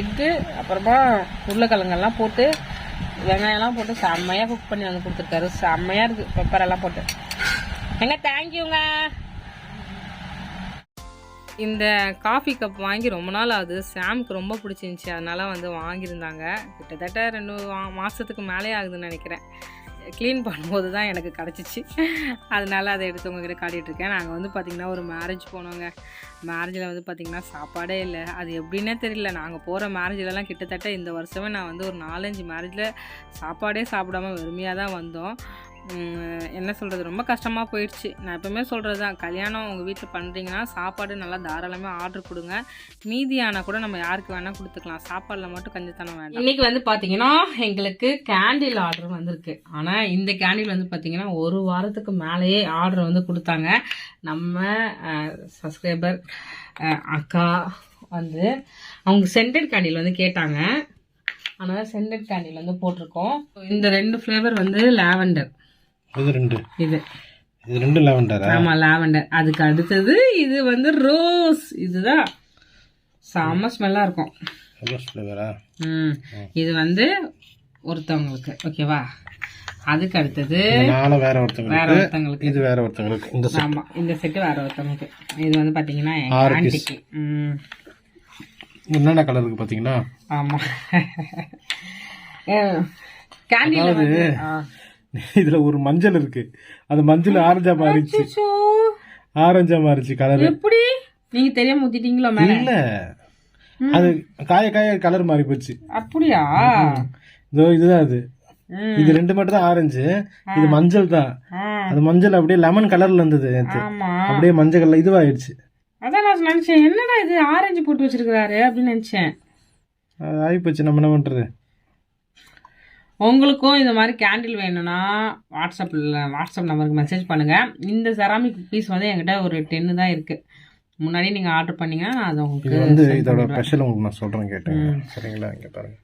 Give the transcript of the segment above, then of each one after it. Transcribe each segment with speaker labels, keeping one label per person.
Speaker 1: Egg அப்புறமா உருளைக்கிழங்கெல்லாம் போட்டு வெங்காயம்லாம் போட்டு செம்மையாக குக் பண்ணி வந்து கொடுத்துருக்காரு. செம்மையாக இருக்குது பெப்பர் எல்லாம் போட்டு. எங்க தேங்க்யூங்க இந்த காஃபி கப் வாங்கி ரொம்ப நாள் ஆகுது. சாம்க்கு ரொம்ப பிடிச்சிருந்துச்சி. அதனால வந்து வாங்கியிருந்தாங்க. கிட்டத்தட்ட ரெண்டு மாதத்துக்கு மேலே ஆகுதுன்னு நினைக்கிறேன். க்ளீன் பண்ணும்போது தான் எனக்கு கிடச்சிச்சு. அதனால அதை எடுத்து உங்ககிட்ட காட்டிகிட்டு இருக்கேன். நாங்கள் வந்து பார்த்திங்கன்னா ஒரு மேரேஜ் போனோங்க. மேரேஜில் வந்து பார்த்திங்கன்னா சாப்பாடே இல்லை. அது எப்படின்னே தெரியல. நாங்கள் போகிற மேரேஜ்லலாம் கிட்டத்தட்ட இந்த வருஷமே நான் வந்து ஒரு நாலஞ்சு மேரேஜில் சாப்பாடே சாப்பிடாம வெறுமையாக தான் வந்தோம். என்ன சொல்கிறது ரொம்ப கஷ்டமாக போயிடுச்சு. நான் எப்பவுமே சொல்கிறது தான் கல்யாணம் உங்கள் வீட்டில் பண்ணுறீங்கன்னா சாப்பாடு நல்லா தாராளமாக ஆர்டர் கொடுங்க. மீதியான கூட நம்ம யாருக்கு வேணால் கொடுத்துக்கலாம். சாப்பாடில் மட்டும் கஞ்சத்தனம் வேண்டாம். இன்றைக்கி வந்து பார்த்தீங்கன்னா எங்களுக்கு கேண்டில் ஆர்டர் வந்திருக்கு. ஆனால் இந்த கேண்டில் வந்து பார்த்தீங்கன்னா ஒரு வாரத்துக்கு மேலேயே ஆர்டர் வந்து கொடுத்தாங்க. நம்ம சப்ஸ்கிரைபர் அக்கா வந்து அவங்க சென்டர் கேண்டில் வந்து கேட்டாங்க. அதனால் சென்டட் கேண்டில் வந்து போட்டிருக்கோம். இந்த ரெண்டு ஃப்ளேவர் வந்து லாவெண்டர்
Speaker 2: இது ரெண்டு.
Speaker 1: இது.
Speaker 2: இது ரெண்டு லாவெண்டரா?
Speaker 1: ஆமா லாவெண்டர். அதுக்கு அடுத்தது இது வந்து ரோஸ். இதுதான். செம்ம ஸ்மெல்லா இருக்கும்.
Speaker 2: ரோஸ் ஃப்ளேவரா
Speaker 1: ம். இது வந்து ஒருத்தவங்களுக்கு ஓகேவா? அதுக்கு அடுத்தது
Speaker 2: வேற
Speaker 1: வேற
Speaker 2: ஒருத்தங்களுக்கு
Speaker 1: ஒருத்தவங்களுக்கு.
Speaker 2: இது வேற ஒருத்தங்களுக்கு இந்த.
Speaker 1: ஆமா இந்த செட்டு வேற ஒருத்தவங்களுக்கு. இது வந்து பாத்தீங்கன்னா ம்.
Speaker 2: என்னென்ன கலர் இருக்கு பாத்தீங்களா
Speaker 1: ஆமா. கேண்டில வந்து.
Speaker 2: இதுல ஒரு மஞ்சள் இருக்கு. அது மஞ்சள் ஆரஞ்சா மாறிச்சு. ஆரஞ்சா மாறிச்சு கலர்
Speaker 1: எப்படி? நீங்க தெரியாம ஊத்திட்டீங்களோ மேல?
Speaker 2: இல்ல. அது காய காய கலர் மாறி போச்சு.
Speaker 1: அப்படியா?
Speaker 2: இதோ இதுதான் அது. இது ரெண்டு மட்டும் தான் ஆரஞ்சு. இது மஞ்சள் தான். அது மஞ்சள் அப்படியே லெமன் கலர்ல இருந்தது நேத்து. அப்படியே மஞ்சள் கலர் இதுவாயிடுச்சு.
Speaker 1: அதான் நான் நினைச்சேன். என்னடா இது? ஆரஞ்சு போட்டு வச்சிருக்காரு அப்படின்னு நினைச்சேன்.
Speaker 2: அது ஆகிப்போச்சு நம்ம என்ன பண்றது?
Speaker 1: உங்களுக்கும் இந்த மாதிரி கேண்டில் வேணும்னா வாட்ஸ்அப்பில் வாட்ஸ்அப் நம்பருக்கு மெசேஜ் பண்ணுங்க. இந்த செராமிக் பீஸ் வந்து என்கிட்ட ஒரு டென்னு தான் இருக்கு. முன்னாடி நீங்க ஆர்டர் பண்ணீங்கன்னா நான் அதை உங்களுக்கு
Speaker 2: வந்து இதோட. ஸ்பெஷல் உங்களுக்கு நான் சொல்றேன் கேட்டேன் சரிங்களா? இங்க பாருங்க.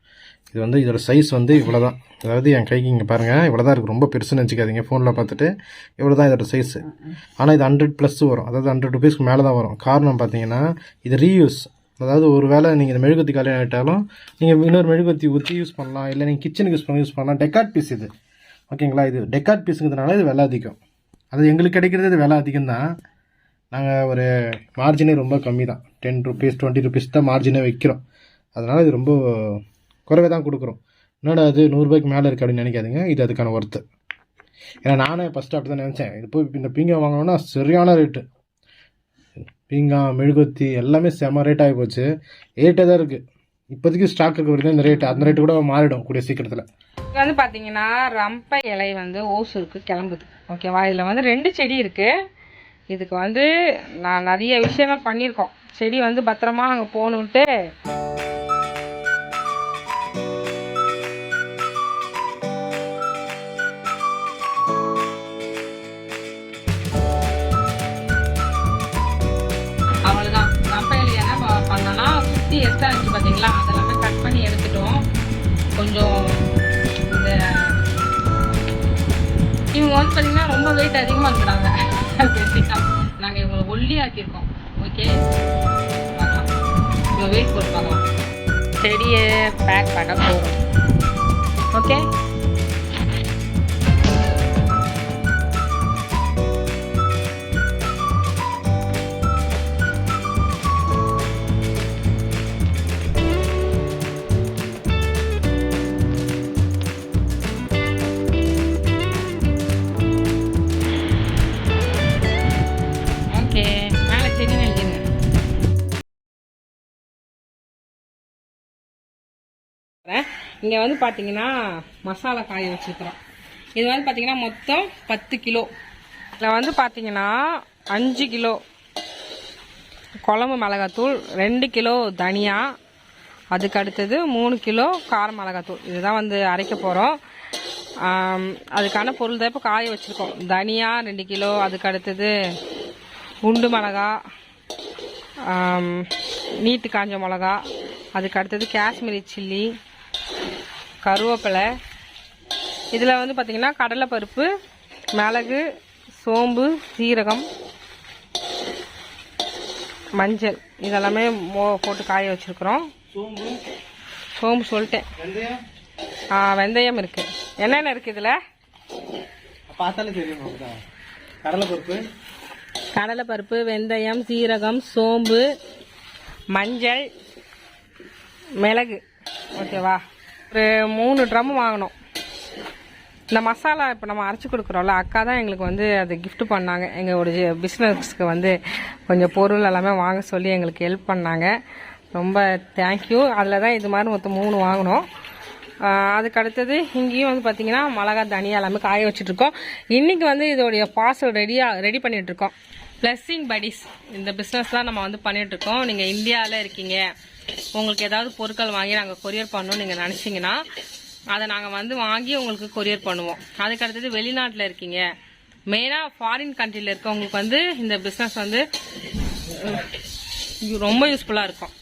Speaker 2: இது வந்து இதோட சைஸ் வந்து இவ்வளவுதான். அதாவது என் கைக்கு இங்க பாருங்க இவ்வளவுதான் இருக்கு. ரொம்ப பெருசுன்னு வச்சுக்காதீங்க ஃபோனில் பார்த்துட்டு இவ்வளவுதான் இதோட சைஸ் ஆனால் இது ஹண்ட்ரட் ப்ளஸ் வரும். அதாவது ஹண்ட்ரட் ருபீஸ்க்கு மேலே தான் வரும். காரணம் பார்த்தீங்கன்னா இது ரீயூஸ் அதாவது ஒரு வேளை நீங்கள் இந்த மெழுகுத்தி கல்யாணம் ஆகிட்டாலும் நீங்கள் இன்னொரு மெழுகுத்தி ஊற்றி யூஸ் பண்ணலாம். இல்லை நீங்கள் கிச்சனுக்கு யூஸ் பண்ண யூஸ் பண்ணலாம். டெக்கார்ட் பீஸ் இது. ஓகேங்களா? இது டெக்கார்ட் பீஸுங்கிறதுனால இது விலை அதிகம். அது எங்களுக்கு கிடைக்கிறது இது விலை அதிகம் தான் நாங்கள் ஒரு மார்ஜினே ரொம்ப கம்மி தான் டென் ருபீஸ் டுவெண்ட்டி ருபீஸ் தான் மார்ஜினே வைக்கிறோம். அதனால் இது ரொம்ப குறைவே தான் கொடுக்குறோம். என்னடா அது நூறுரூபாய்க்கு மேலே இருக்குது அப்படின்னு நினைக்காதுங்க. இது அதுக்கான ஒர்த்து ஏன்னா நானே ஃபஸ்ட்டு அப்படி தான் நினச்சேன். இது போய் இந்த பீங்கா வாங்கினோன்னா சரியான ரேட்டு பீங்கா மெழுகுத்தி எல்லாமே செம ரேட் ஆகி போச்சு. ரேட்டே தான் இருக்குது இப்போதைக்கு ஸ்டாக் இருக்க வரைக்கும் இந்த ரேட்டு அந்த ரேட்டு கூட மாறிடும் கூடிய சீக்கிரத்தில்.
Speaker 1: இது வந்து பார்த்தீங்கன்னா ரம்பை இலை வந்து ஓசூருக்கு கிளம்புது. ஓகேவா இதில் வந்து ரெண்டு செடி இருக்குது இதுக்கு வந்து நான் நிறைய விஷயங்கள் பண்ணியிருக்கோம். செடி வந்து பத்திரமா அங்கே போகணுன்ட்டு ரொம்ப வெயிட் அதிகமாக இருக்கிறாங்க. பேசிக்காக நாங்கள் இவங்களை ஒல்லி ஆக்கியிருக்கோம் ஓகே பார்க்கலாம் இவங்க வெயிட் போட்டு பார்க்கலாம் செடியை பேக் பண்ண போகிறோம் ஓகே ஓகே இங்கே வந்து பார்த்தீங்கன்னா மசாலா காய வச்சுருக்குறோம். இது வந்து பார்த்தீங்கன்னா மொத்தம் பத்து கிலோ. இதில் வந்து பார்த்தீங்கன்னா அஞ்சு கிலோ குழம்பு மிளகாத்தூள் ரெண்டு கிலோ தனியா அதுக்கு அடுத்தது மூணு கிலோ கார மிளகாத்தூள். இதுதான் வந்து அரைக்க போகிறோம் அதுக்கான பொருள் தான் இப்போ காய வச்சுருக்கோம். தனியா ரெண்டு கிலோ அதுக்கு அடுத்தது குண்டு மிளகா நீட்டு காஞ்ச மிளகா அதுக்கு அடுத்தது காஷ்மீரி சில்லி கருவேப்பிலை. இதில் வந்து பார்த்திங்கன்னா கடலைப்பருப்பு மிளகு சோம்பு சீரகம் மஞ்சள். இதெல்லாமே மோ போட்டு காய வச்சுருக்குறோம்.
Speaker 2: சோம்பு.
Speaker 1: சோம்பு சொல்லிட்டேன்.
Speaker 2: வெந்தயம்.
Speaker 1: ஆ, வெந்தயம் இருக்குது என்னென்ன இருக்குது இதில்?
Speaker 2: பார்த்தாலே தெரியும் கடலைப்பருப்பு.
Speaker 1: கடலைப்பருப்பு வெந்தயம் சீரகம் சோம்பு மஞ்சள் மிளகு. ஓகேவா? ஒரு மூணு ட்ரம் வாங்கினோம் இந்த மசாலா இப்போ நம்ம அரைச்சி கொடுக்குறோம்ல அக்கா தான் எங்களுக்கு வந்து அதை கிஃப்ட் பண்ணாங்க. எங்களுடைய பிஸ்னஸ்க்கு வந்து கொஞ்சம் பொருள் எல்லாமே வாங்க சொல்லி எங்களுக்கு ஹெல்ப் பண்ணாங்க. ரொம்ப தேங்க்யூ அதில் தான் இது மாதிரி மொத்தம் மூணு வாங்கினோம். அதுக்கு அடுத்தது இங்கேயும் வந்து பார்த்தீங்கன்னா மிளகா தனியாக எல்லாமே காய வச்சுட்ருக்கோம் இன்றைக்கி வந்து இதோடைய பார்சல் ரெடியாக ரெடி பண்ணிகிட்ருக்கோம் பிளஸ்ஸிங் படிஸ் இந்த பிஸ்னஸ் தான் நம்ம வந்து பண்ணிகிட்ருக்கோம் நீங்கள் இந்தியாவில் இருக்கீங்க. உங்களுக்கு ஏதாவது பொருட்கள் வாங்கி நாங்கள் கொரியர் பண்ணணும்னு நீங்கள் நினச்சிங்கன்னா அதை நாங்கள் வந்து வாங்கி உங்களுக்கு கொரியர் பண்ணுவோம். அதுக்கு அடுத்தது வெளிநாட்டில் இருக்கீங்க. மெயினாக ஃபாரின் கண்ட்ரியில் இருக்கவங்களுக்கு வந்து இந்த பிஸ்னஸ் வந்து ரொம்ப யூஸ்ஃபுல்லாக இருக்கும்.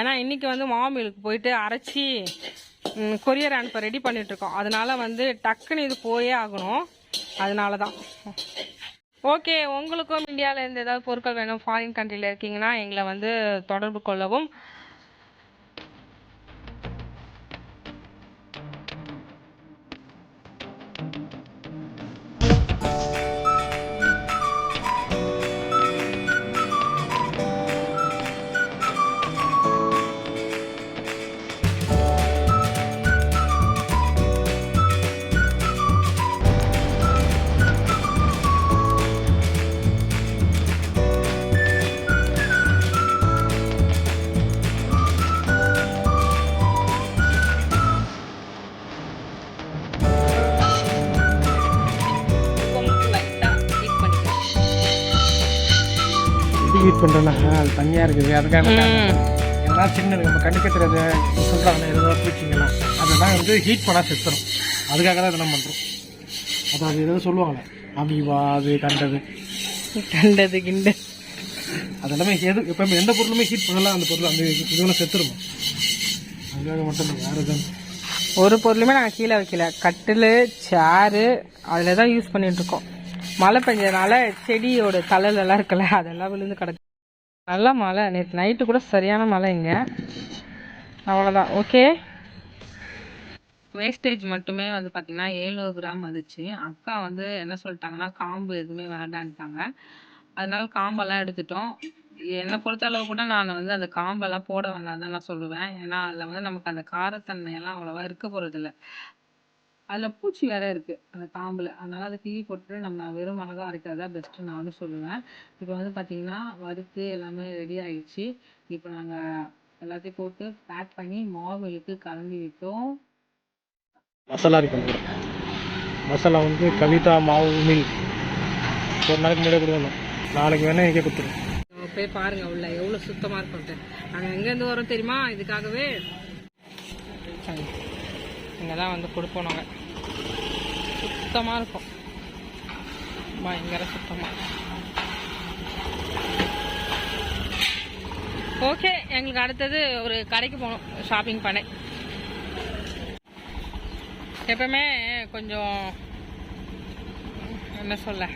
Speaker 1: ஏன்னா இன்றைக்கி வந்து மாமிலுக்கு போயிட்டு அரைச்சி கொரியர் அனுப்ப ரெடி பண்ணிகிட்ருக்கோம் அதனால் வந்து டக்குன்னு இது போயே ஆகணும். அதனால தான் ஓகே உங்களுக்கும் இந்தியாவில் இருந்து ஏதாவது பொருட்கள் வேணும் ஃபாரின் கண்ட்ரியில் இருக்கீங்கன்னா எங்களை வந்து தொடர்பு கொள்ளவும்.
Speaker 2: இது ஹீட் பண்ணுறேன்னா அது தனியாக இருக்குது. அதுக்காக எதனா சின்னது நம்ம தெரியாத. சொல்கிறாங்க ஏதோ பூச்சிங்களா அதெல்லாம் வந்து ஹீட் பண்ணால் செத்துரும் அதுக்காக தான் இதெல்லாம் பண்ணுறோம் அது அது ஏதோ சொல்லுவாங்களே. அமீவா அது கண்டது.
Speaker 1: கண்டது கிண்டு
Speaker 2: அதெல்லாமே எது எப்போ எந்த பொருளுமே ஹீட் பண்ணலாம் அந்த பொருள் அந்த இதுவெல்லாம் செத்துருமா? அதுக்காக மட்டும் யார் தான்
Speaker 1: ஒரு பொருளுமே நாங்கள் கீழே வைக்கல. கட்டில் சேரு அதில் தான் யூஸ் பண்ணிட்டு இருக்கோம். மழை பெஞ்சதுனால செடியோட தழல் எல்லாம் இருக்குல்ல அதெல்லாம் விழுந்து கிடக்கு. நல்ல மழை. நேற்று நைட்டு கூட சரியான மழை இங்கே. அவ்வளோதான் ஓகே வேஸ்டேஜ் மட்டுமே வந்து பார்த்தீங்கன்னா எழுநூறு கிராம் வந்துச்சு. அக்கா வந்து என்ன சொல்லிட்டாங்கன்னா காம்பு எதுவுமே வேண்டான்ட்டாங்க. அதனால காம்பெல்லாம் எடுத்துட்டோம். என்னை பொறுத்தளவு கூட நான் வந்து அந்த காம்பெல்லாம் போட வேண்டாம் தான் நான் சொல்லுவேன். ஏன்னா அதில் வந்து நமக்கு அந்த காரத்தன்மையெல்லாம் அவ்வளோவா இருக்க போகிறதில்ல அதில் பூச்சி வேற இருக்குது அந்த காம்பில் அதனால அதை கிள்ளி போட்டுட்டு நம்ம வெறும் மிளகா அரைக்கிறது தான் பெஸ்ட்டு நான் வந்து சொல்லுவேன். இப்போ வந்து பார்த்தீங்கன்னா வறுத்து எல்லாமே ரெடி ஆயிடுச்சு. இப்போ நாங்கள் எல்லாத்தையும் போட்டு பேக் பண்ணி மாவுகளுக்கு கலந்து விட்டோம்.
Speaker 2: மசாலா இருக்கு மசாலா வந்து கவிதா மாவு மில் ஒரு நாளைக்கு முன்னாடியே கொடுக்கணும். நாளைக்கு வேணால் எங்கே கொடுத்துரும்.
Speaker 1: நம்ம போய் பாருங்க உள்ள எவ்வளோ சுத்தமாக இருக்கும்ட்டு நாங்கள் எங்கேருந்து வரோம் தெரியுமா? இதுக்காகவே. இங்கே தான் வந்து கொடுப்போம் நாங்கள் சுத்தமாக இருக்கும். பயங்கர சுத்தமாக ஓகே எங்களுக்கு அடுத்தது ஒரு கடைக்கு போகணும். ஷாப்பிங் பண்ண. எப்பவுமே கொஞ்சம் என்ன சொல்ல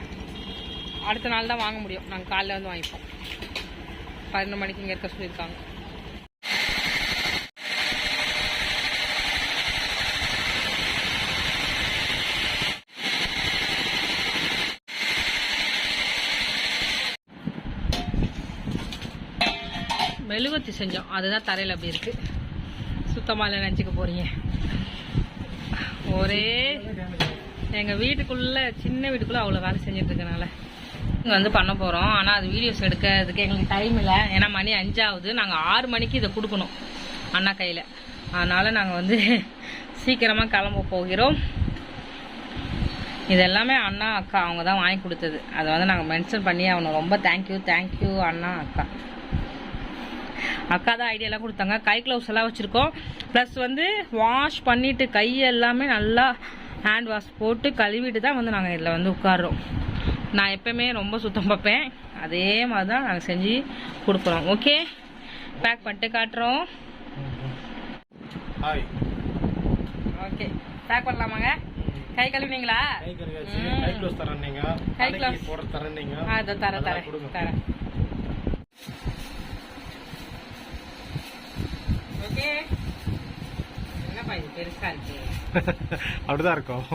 Speaker 1: அடுத்த நாள் தான் வாங்க முடியும். நாங்கள் காலைல வந்து வாங்கிப்போம். பதினொன்று மணிக்கு இங்கே இருக்க சொல்லியிருக்காங்க. மெழுகுவத்தி செஞ்சோம். அதுதான் தரையில் அப்படி இருக்கு. சுத்தமாக இல்லை நினச்சிக்க போறீங்க. ஒரே எங்கள் வீட்டுக்குள்ளே சின்ன வீட்டுக்குள்ளே அவ்வளோ வேலை செஞ்சுட்டு இருக்கனால இங்கே வந்து பண்ண போகிறோம் ஆனால் அது வீடியோஸ் எடுக்கிறதுக்கு எங்களுக்கு டைம் இல்லை. ஏன்னா மணி அஞ்சாவது நாங்கள் ஆறு மணிக்கு இதை கொடுக்கணும் அண்ணா கையில். அதனால் நாங்கள் வந்து சீக்கிரமாக கிளம்ப போகிறோம். இது எல்லாமே அண்ணா அக்கா அவங்க தான் வாங்கி கொடுத்தது. அதை வந்து நாங்கள் மென்ஷன் பண்ணி அவனை ரொம்ப தேங்க்யூ தேங்க்யூ அண்ணா அக்கா. அக்கா தான் ஐடியாலாம் கொடுத்தாங்க. கை க்ளவுஸ் எல்லாம் வச்சுருக்கோம். ப்ளஸ் வந்து வாஷ் பண்ணிவிட்டு கை எல்லாமே நல்லா ஹேண்ட் வாஷ் போட்டு கழுவிட்டு தான் வந்து நாங்கள் இதில் வந்து உட்காடுறோம் நான் எப்பயுமே ரொம்ப சுத்தம் பார்ப்பேன். அதே மாதிரி தான் நாங்கள் செஞ்சு கொடுக்குறோம். ஓகே பேக் பண்ணிட்டு காட்டுறோம். ஓகே பேக் பண்ணலாமாங்க? கை கழுவினீங்களா?
Speaker 2: கை கழுவியாச்சு கை க்ளோஸ் தரேன் நீங்கள்
Speaker 1: கை
Speaker 2: கை
Speaker 1: gloves.
Speaker 2: போட தரேன்
Speaker 1: தரேன்
Speaker 2: அதெல்லாம்
Speaker 1: தரேன்.
Speaker 2: கொடுங்க.
Speaker 1: தரேன் ஓகே என்னப்பா இது பெருசா இருக்கு.
Speaker 2: அப்படிதான் இருக்கும்.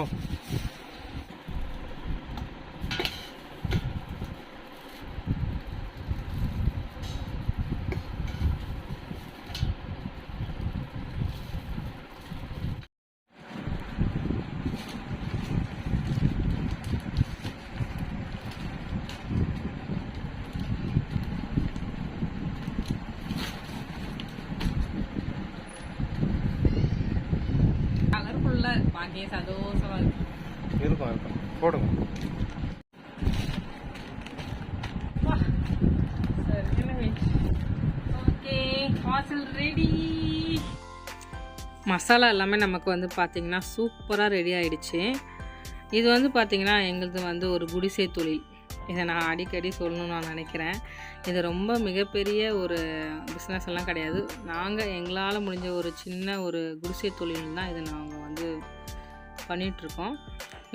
Speaker 1: கலர்ஃபுல்லா இருக்கு பாக்கியே சந்தோஷமா இருக்கு
Speaker 2: இருக்கும் இருக்கும் போடுங்க
Speaker 1: ஓகே பார்சல் ரெடி மசாலா எல்லாமே நமக்கு வந்து பார்த்திங்கன்னா சூப்பராக ரெடி ஆயிடுச்சு இது வந்து பார்த்திங்கன்னா எங்களுது வந்து ஒரு குடிசை தொழில் இதை நான் அடிக்கடி சொல்லணும்னு நான் நினைக்கிறேன். இது ரொம்ப மிகப்பெரிய ஒரு பிஸ்னஸ் எல்லாம் கிடையாது. நாங்கள் எங்களால் முடிஞ்ச ஒரு சின்ன ஒரு குடிசை தொழில் தான் இதை நாங்கள் வந்து பண்ணிகிட்ருக்கோம்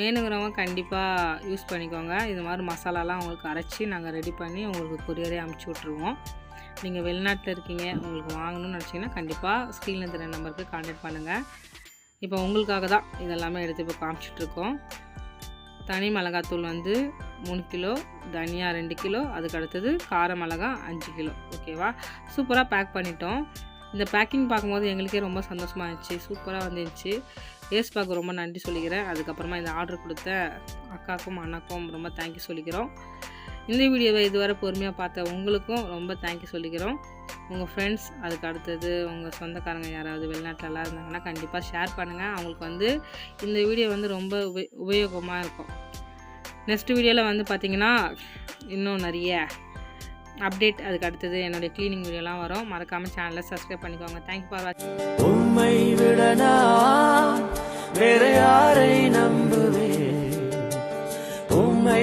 Speaker 1: வேணுங்கிறவங்க கண்டிப்பாக யூஸ் பண்ணிக்கோங்க. இது மாதிரி மசாலாலாம் உங்களுக்கு அரைச்சி நாங்கள் ரெடி பண்ணி உங்களுக்கு கொரியரே அமுச்சு விட்ருவோம் நீங்கள் வெளிநாட்டில் இருக்கீங்க உங்களுக்கு வாங்கணும்னு நினச்சிங்கன்னா கண்டிப்பாக ஸ்க்ரீனில் தெரிய நம்பருக்கு கான்டாக்ட் பண்ணுங்கள் இப்போ உங்களுக்காக தான் இதெல்லாமே எடுத்து இப்போ காமிச்சிட்ருக்கோம் தனி மிளகாத்தூள் வந்து மூணு கிலோ தனியா ரெண்டு கிலோ அதுக்கு அடுத்தது கார மிளகா அஞ்சு கிலோ. ஓகேவா சூப்பராக பேக் பண்ணிட்டோம். இந்த பேக்கிங் பார்க்கும்போது எங்களுக்கே ரொம்ப சந்தோஷமாக இருந்துச்சு. சூப்பராக வந்துருந்துச்சு. ஏஸ்பாக்கு ரொம்ப நன்றி சொல்லிக்கிறேன். அதுக்கப்புறமா இந்த ஆர்டர் கொடுத்த அக்காக்கும் அண்ணாக்கும் ரொம்ப தேங்க்யூ சொல்லிக்கிறோம். இந்த வீடியோவை இதுவரை பொறுமையாக பார்த்த உங்களுக்கும் ரொம்ப தேங்க்யூ சொல்லிக்கிறோம். உங்கள் ஃப்ரெண்ட்ஸ் அதுக்கு அடுத்தது உங்கள் சொந்தக்காரங்க யாராவது வெளிநாட்டிலலாம் இருந்தாங்கன்னா கண்டிப்பாக ஷேர் பண்ணுங்கள் அவங்களுக்கு வந்து இந்த வீடியோ வந்து ரொம்ப உபயோகமாக இருக்கும். நெக்ஸ்ட் வீடியோவில் வந்து பார்த்திங்கன்னா இன்னும் நிறைய அப்டேட் அதுக்கு அடுத்தது என்னுடைய க்ளீனிங் வீடியோலாம் வரும். மறக்காமல் சேனலை சப்ஸ்கிரைப் பண்ணிக்கோங்க. தேங்க்யூ ஃபார் வாட்சிங்
Speaker 3: உண்மை விட வேறு வேற யாரை நம்புவே உண்மை